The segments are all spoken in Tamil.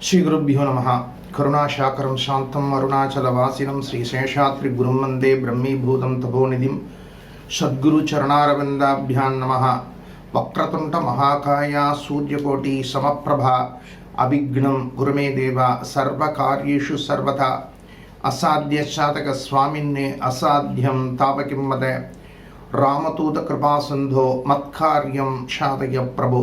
శ్రీ గురుభ్యో నమ కరుణాశాకరం శాంతం అరుణాచలవాసినం శ్రీశేషాద్రి గురుం వందే బ్రహ్మీభూతం తపోనిధిం సద్గురు చరణారవిందాభ్యాం నమ వక్రతుంట మహాకాయ సూర్యకోటి సమప్రభ అభిఘ్నం గురుమే దేవ సర్వకార్యేషు సర్వత అసాధ్య స్వామిన్నే అసాధ్యం తాపకిం వద రామతూత కృపాసింధో మత్కార్యం శాతయ ప్రభో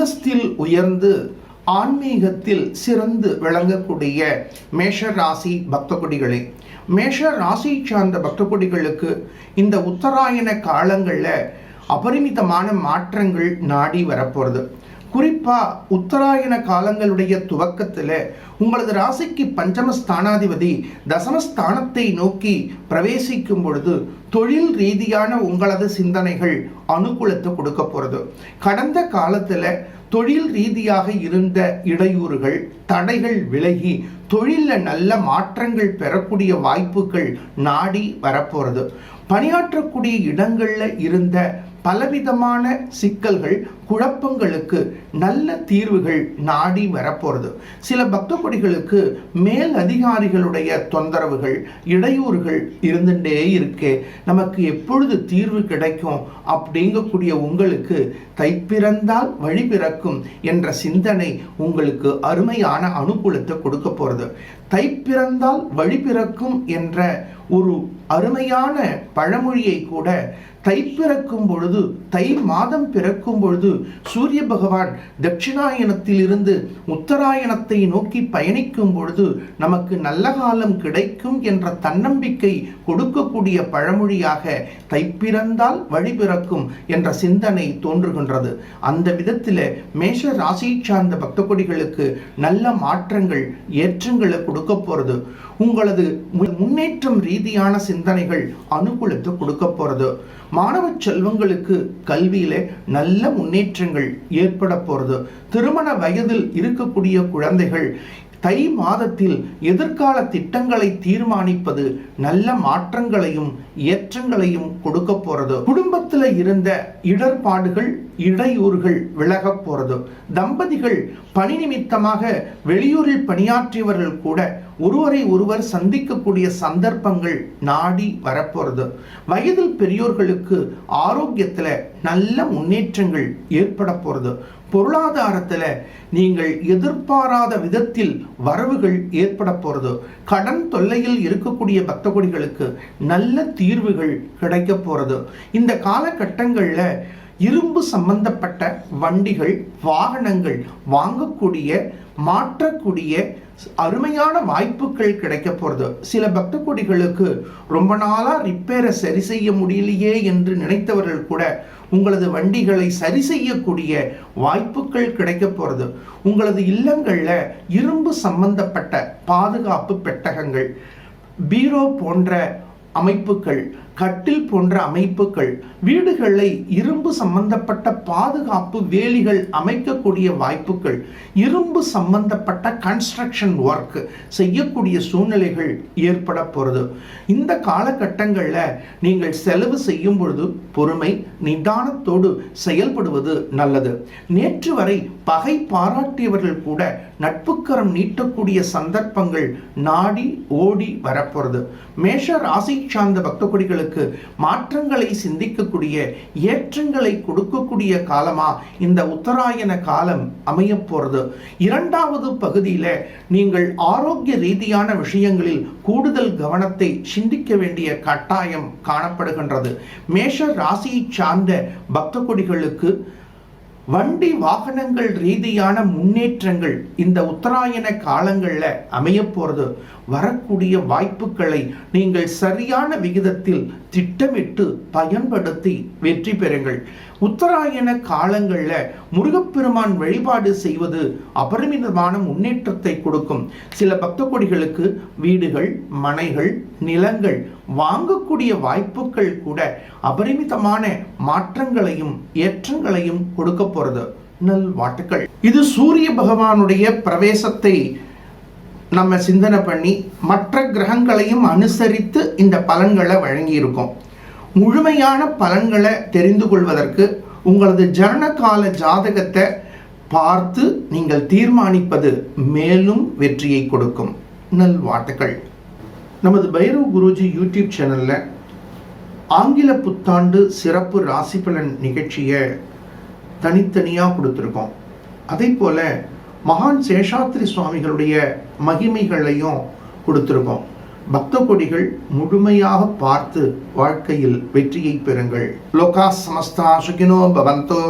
அந்தஸ்தில் உயர்ந்து ஆன்மீகத்தில் சிறந்து விளங்கக்கூடிய மேஷ ராசி பக்தகுடிகளே மேஷ ராசி சார்ந்த பக்தகுடிகளுக்கு இந்த உத்தராயண காலங்களில் அபரிமிதமான மாற்றங்கள் நாடி வரப்போகிறது குறிப்பாக உத்தராயண காலங்களுடைய துவக்கத்தில் உங்களது ராசிக்கு பஞ்சம ஸ்தானாதிபதி தசமஸ்தானத்தை நோக்கி பிரவேசிக்கும் பொழுது தொழில் ரீதியான உங்களது சிந்தனைகள் அனுகூலத்தை கொடுக்க போகிறது கடந்த காலத்தில் தொழில் ரீதியாக இருந்த இடையூறுகள் தடைகள் விலகி தொழிலில் நல்ல மாற்றங்கள் பெறக்கூடிய வாய்ப்புகள் நாடி வரப்போகிறது பணியாற்றக்கூடிய இடங்களில் இருந்த பலவிதமான சிக்கல்கள் குழப்பங்களுக்கு நல்ல தீர்வுகள் நாடி வரப்போகிறது சில பக்த கொடிகளுக்கு மேல் அதிகாரிகளுடைய தொந்தரவுகள் இடையூறுகள் இருந்துட்டே இருக்கே. நமக்கு எப்பொழுது தீர்வு கிடைக்கும் அப்படிங்கக்கூடிய உங்களுக்கு தைப்பிறந்தால் வழி பிறக்கும் என்ற சிந்தனை உங்களுக்கு அருமையான அனுகூலத்தை கொடுக்க போகிறது தைப்பிறந்தால் வழி பிறக்கும் என்ற ஒரு அருமையான பழமொழியை கூட தை பிறக்கும் பொழுது தை மாதம் பிறக்கும் பொழுது சூரிய பகவான் தட்சிணாயனத்தில் இருந்து உத்தராயணத்தை நோக்கி பயணிக்கும் பொழுது நமக்கு நல்ல காலம் கிடைக்கும் என்ற தன்னம்பிக்கை கொடுக்கக்கூடிய பழமொழியாக தை பிறந்தால் வழி பிறக்கும் என்ற சிந்தனை தோன்றுகின்றது. அந்த விதத்தில் மேஷ ராசியை சார்ந்த பக்த கொடிகளுக்கு நல்ல மாற்றங்கள் ஏற்றங்களை கொடுக்க போகிறது உங்களது முன்னேற்றம் ரீதியான சிந்தனைகள் அனுகூலத்தை கொடுக்க போகிறது மாணவ செல்வங்களுக்கு கல்வியில நல்ல முன்னேற்றங்கள் ஏற்பட போகிறது திருமண வயதில் இருக்கக்கூடிய குழந்தைகள் தை மாதத்தில் எதிர்கால திட்டங்களை தீர்மானிப்பது நல்ல மாற்றங்களையும் ஏற்றங்களையும் கொடுக்க போறது. குடும்பத்தில் இருந்த இடர்பாடுகள் இடையூறுகள் விலக போறது. தம்பதிகள் பணி நிமித்தமாக வெளியூரில் பணியாற்றியவர்கள் கூட ஒருவரை ஒருவர் சந்திக்கக்கூடிய சந்தர்ப்பங்கள் நாடி வரப்போறது வயதில் பெரியோர்களுக்கு ஆரோக்கியத்தில் நல்ல முன்னேற்றங்கள் ஏற்பட போறது. பொருளாதாரத்தில் நீங்கள் எதிர்பாராத விதத்தில் வரவுகள் ஏற்பட போகிறது கடன் தொல்லையில் இருக்கக்கூடிய பக்தகுடிகளுக்கு நல்ல தீர்வுகள் கிடைக்க போகிறது இந்த காலகட்டங்களில் இரும்பு சம்பந்தப்பட்ட வண்டிகள் வாகனங்கள் வாங்கக்கூடிய மாற்றக்கூடிய அருமையான வாய்ப்புகள் கிடைக்க போகிறது சில பக்த கொடிகளுக்கு ரொம்ப நாளாக ரிப்பேரை சரி செய்ய முடியலையே என்று நினைத்தவர்கள் கூட உங்களது வண்டிகளை சரி செய்யக்கூடிய வாய்ப்புகள் கிடைக்க போகிறது உங்களது இல்லங்களில் இரும்பு சம்பந்தப்பட்ட பாதுகாப்பு பெட்டகங்கள் பீரோ போன்ற அமைப்புகள் கட்டில் போன்ற அமைப்புகள் வீடுகளை இரும்பு சம்பந்தப்பட்ட பாதுகாப்பு வேலிகள் அமைக்கக்கூடிய வாய்ப்புகள் இரும்பு சம்பந்தப்பட்ட கன்ஸ்ட்ரக்ஷன் ஒர்க் செய்யக்கூடிய சூழ்நிலைகள் ஏற்பட போகிறது இந்த காலகட்டங்களில் நீங்கள் செலவு செய்யும் பொழுது பொறுமை நிதானத்தோடு செயல்படுவது நல்லது. நேற்று வரை பகை பாராட்டியவர்கள் கூட நட்புக்கரம் நீட்டக்கூடிய சந்தர்ப்பங்கள் நாடி ஓடி வரப்போகிறது மேஷ ராசி சார்ந்த பக்த கொடிகளுக்கு மாற்றங்களை சிந்திக்கக்கூடிய ஏற்றங்களை கொடுக்கக்கூடிய காலமா இந்த உத்தராயண காலம் அமைய போகிறது இரண்டாவது பகுதியில நீங்கள் ஆரோக்கிய ரீதியான விஷயங்களில் கூடுதல் கவனத்தை சிந்திக்க வேண்டிய கட்டாயம் காணப்படுகின்றது. மேஷ ராசியை சார்ந்த பக்த கொடிகளுக்கு வண்டி வாகனங்கள் ரீதியான முன்னேற்றங்கள் இந்த உத்தராயண காலங்களில் அமைய போகிறது வரக்கூடிய வாய்ப்புகளை நீங்கள் சரியான விகிதத்தில் திட்டமிட்டு பயன்படுத்தி வெற்றி பெறுங்கள். உத்தராயண காலங்களில் முருகப்பெருமான் வழிபாடு செய்வது அபரிமிதமான முன்னேற்றத்தை கொடுக்கும். சில பக்த கொடிகளுக்கு வீடுகள் மனைகள் நிலங்கள் வாங்கக்கூடிய வாய்ப்புகள் கூட அபரிமிதமான மாற்றங்களையும் ஏற்றங்களையும் கொடுக்க போறது. நல் வாட்டுக்கள் இது சூரிய பகவானுடைய பிரவேசத்தை நம்ம சிந்தனை பண்ணி மற்ற கிரகங்களையும் அனுசரித்து இந்த பலன்களை வழங்கியிருக்கோம். முழுமையான பலன்களை தெரிந்து கொள்வதற்கு உங்களது ஜனனகால ஜாதகத்தை பார்த்து நீங்கள் தீர்மானிப்பது மேலும் வெற்றியை கொடுக்கும். நல் நமது பைரவ் குருஜி யூடியூப் சேனலில் ஆங்கில புத்தாண்டு சிறப்பு ராசி பலன் நிகழ்ச்சியை தனித்தனியாக கொடுத்துருக்கோம். அதே போல் மகான் சேஷாத்ரி சுவாமிகளுடைய மகிமைகளையும் கொடுத்துருக்கோம். பக்த கொடிகள் முழுமையாக பார்த்து வாழ்க்கையில் வெற்றியை பெறுங்கள். லோகா சமஸ்தா சுகினோ பவந்தோ.